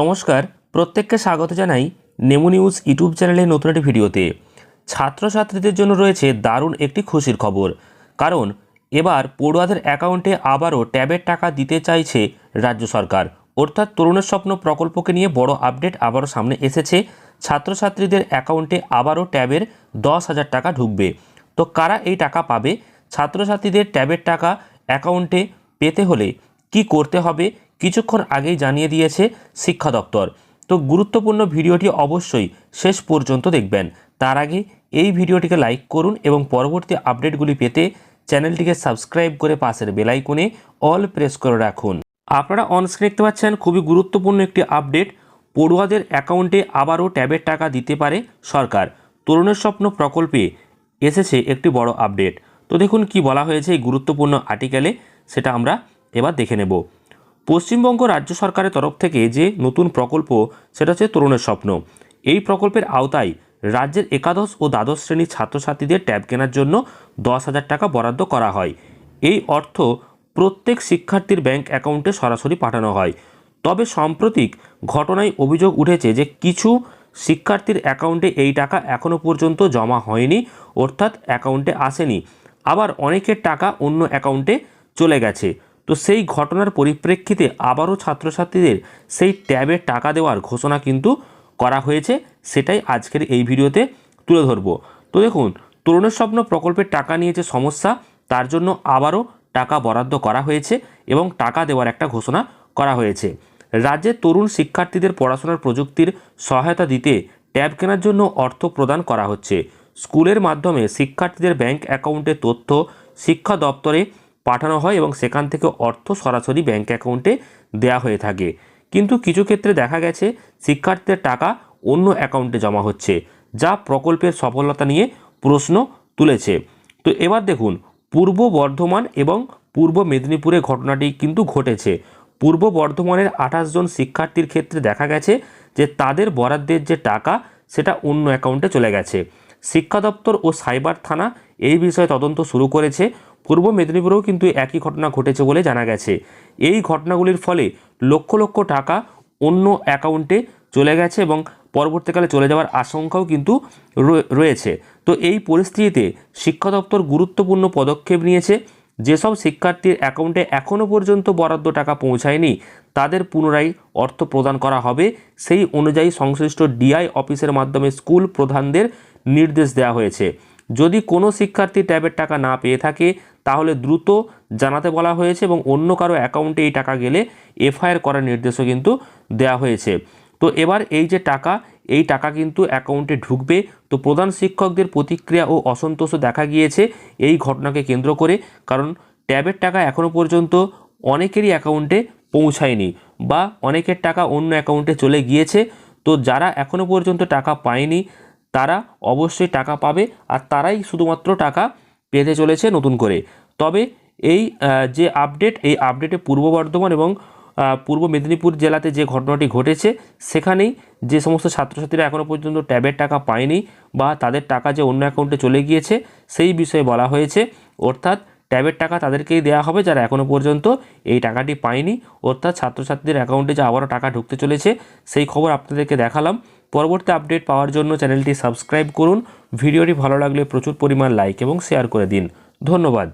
নমস্কার, প্রত্যেককে স্বাগত জানাই নেমু নিউজ ইউটিউব চ্যানেলের নতুন একটি ভিডিওতে। ছাত্রছাত্রীদের জন্য রয়েছে দারুণ একটি খুশির খবর। কারণ, এবার পড়ুয়াদের অ্যাকাউন্টে আবারও ট্যাবের টাকা দিতে চাইছে রাজ্য সরকার। অর্থাৎ তরুণের স্বপ্ন প্রকল্পকে নিয়ে বড় আপডেট আবারও সামনে এসেছে। ছাত্রছাত্রীদের অ্যাকাউন্টে আবারও ট্যাবের দশ হাজার টাকা ঢুকবে। তো কারা এই টাকা পাবে? ছাত্রছাত্রীদের ট্যাবের টাকা অ্যাকাউন্টে পেতে হলে কি করতে হবে? কিছুক্ষণ আগেই জানিয়ে দিয়েছে শিক্ষা দপ্তর। তো গুরুত্বপূর্ণ ভিডিওটি অবশ্যই শেষ পর্যন্ত দেখবেন। তার আগে এই ভিডিওটিকে লাইক করুন এবং পরবর্তী আপডেটগুলি পেতে চ্যানেলটিকে সাবস্ক্রাইব করে পাশের বেলাইকনে অল প্রেস করে রাখুন। আপনারা অনস্ক্রিন দেখতে পাচ্ছেন খুবই গুরুত্বপূর্ণ একটি আপডেট। পড়ুয়াদের অ্যাকাউন্টে আবারও ট্যাবের টাকা দিতে পারে সরকার। তরুণের স্বপ্ন প্রকল্পে এসেছে একটি বড় আপডেট। তো দেখুন কি বলা হয়েছে এই গুরুত্বপূর্ণ আর্টিকেলে, সেটা আমরা এবার দেখে নেব। পশ্চিমবঙ্গ রাজ্য সরকারের তরফ থেকে যে নতুন প্রকল্প, সেটা হচ্ছে তরুণের স্বপ্ন। এই প্রকল্পের আওতায় রাজ্যের একাদশ ও দ্বাদশ শ্রেণির ছাত্রছাত্রীদের ট্যাব কেনার জন্য দশ হাজার টাকা বরাদ্দ করা হয়। এই অর্থ প্রত্যেক শিক্ষার্থীর ব্যাংক অ্যাকাউন্টে সরাসরি পাঠানো হয়। তবে সাম্প্রতিক ঘটনায় অভিযোগ উঠেছে যে কিছু শিক্ষার্থীর অ্যাকাউন্টে এই টাকা এখনও পর্যন্ত জমা হয়নি, অর্থাৎ অ্যাকাউন্টে আসেনি। আবার অনেকের টাকা অন্য অ্যাকাউন্টে চলে গেছে। তো সেই ঘটনার পরিপ্রেক্ষিতে আবারও ছাত্রছাত্রীদের সেই ট্যাবের টাকা দেওয়ার ঘোষণা কিন্তু করা হয়েছে। সেটাই আজকের এই ভিডিওতে তুলে ধরবো। তো দেখুন, তরুণের স্বপ্ন প্রকল্পের টাকা নিয়ে যে সমস্যা, তার জন্য আবারও টাকা বরাদ্দ করা হয়েছে এবং টাকা দেওয়ার একটা ঘোষণা করা হয়েছে। রাজ্যে তরুণ শিক্ষার্থীদের পড়াশোনার প্রযুক্তির সহায়তা দিতে ট্যাব কেনার জন্য অর্থ প্রদান করা হচ্ছে। স্কুলের মাধ্যমে শিক্ষার্থীদের ব্যাংক অ্যাকাউন্টের তথ্য শিক্ষা দপ্তরে পাঠানো হয় এবং সেখান থেকে অর্থ সরাসরি ব্যাঙ্ক অ্যাকাউন্টে দেওয়া হয়ে থাকে। কিন্তু কিছু ক্ষেত্রে দেখা গেছে, শিক্ষার্থীদের টাকা অন্য অ্যাকাউন্টে জমা হচ্ছে, যা প্রকল্পের সফলতা নিয়ে প্রশ্ন তুলেছে। তো এবার দেখুন, পূর্ব বর্ধমান এবং পূর্ব মেদিনীপুরে ঘটনাটি কিন্তু ঘটেছে। পূর্ব বর্ধমানের আঠাশ জন শিক্ষার্থীর ক্ষেত্রে দেখা গেছে যে, তাদের বরাদ্দের যে টাকা, সেটা অন্য অ্যাকাউন্টে চলে গেছে। শিক্ষা দপ্তর ও সাইবার থানা এই বিষয়ে তদন্ত শুরু করেছে। পূর্ব মেদিনীপুরেও কিন্তু একই ঘটনা ঘটেছে বলে জানা গেছে। এই ঘটনাগুলির ফলে লক্ষ লক্ষ টাকা অন্য অ্যাকাউন্টে চলে গেছে এবং পরবর্তীকালে চলে যাওয়ার আশঙ্কাও কিন্তু রয়েছে। তো এই পরিস্থিতিতে শিক্ষা দপ্তর গুরুত্বপূর্ণ পদক্ষেপ নিয়েছে। যেসব শিক্ষার্থীর অ্যাকাউন্টে এখনও পর্যন্ত বরাদ্দ টাকা পৌঁছায়নি, তাদের পুনরায় অর্থ প্রদান করা হবে। সেই অনুযায়ী সংশ্লিষ্ট ডিআই অফিসের মাধ্যমে স্কুল প্রধানদের নির্দেশ দেওয়া হয়েছে। যদি কোনো শিক্ষার্থী ট্যাবের টাকা না পেয়ে থাকে, তাহলে দ্রুত জানাতে বলা হয়েছে এবং অন্য কারও অ্যাকাউন্টে এই টাকা গেলে এফআইআর করার নির্দেশও কিন্তু দেওয়া হয়েছে। তো এবার এই যে টাকা, এই টাকা কিন্তু অ্যাকাউন্টে ঢুকবে। তো প্রধান শিক্ষকদের প্রতিক্রিয়া ও অসন্তোষও দেখা গিয়েছে এই ঘটনাকে কেন্দ্র করে। কারণ ট্যাবের টাকা এখনও পর্যন্ত অনেকেরই অ্যাকাউন্টে পৌঁছায়নি বা অনেকের টাকা অন্য অ্যাকাউন্টে চলে গিয়েছে। তো যারা এখনও পর্যন্ত টাকা পায়নি তারা অবশ্যই টাকা পাবে আর তারাই শুধুমাত্র টাকা পেতে চলেছে নতুন করে। তবে এই যে আপডেট এই আপডেটে পূর্ব বর্ধমান এবং পূর্ব মেদিনীপুর জেলাতে যে ঘটনাটি ঘটেছে, সেখানেই যে সমস্ত ছাত্রছাত্রীরা এখনও পর্যন্ত ট্যাবের টাকা পায়নি বা তাদের টাকা যে অন্য অ্যাকাউন্টে চলে গিয়েছে, সেই বিষয়ে বলা হয়েছে। অর্থাৎ ট্যাবের টাকা তাদেরকেই দেওয়া হবে যারা এখনও পর্যন্ত এই টাকাটি পায়নি। অর্থাৎ ছাত্রছাত্রীদের অ্যাকাউন্টে যে আবারও টাকা ঢুকতে চলেছে, সেই খবর আপনাদেরকে দেখালাম। পরবর্তী আপডেট পাওয়ার জন্য চ্যানেলটি সাবস্ক্রাইব করুন। ভিডিওটি ভালো লাগলে প্রচুর পরিমাণ লাইক এবং শেয়ার করে দিন। ধন্যবাদ।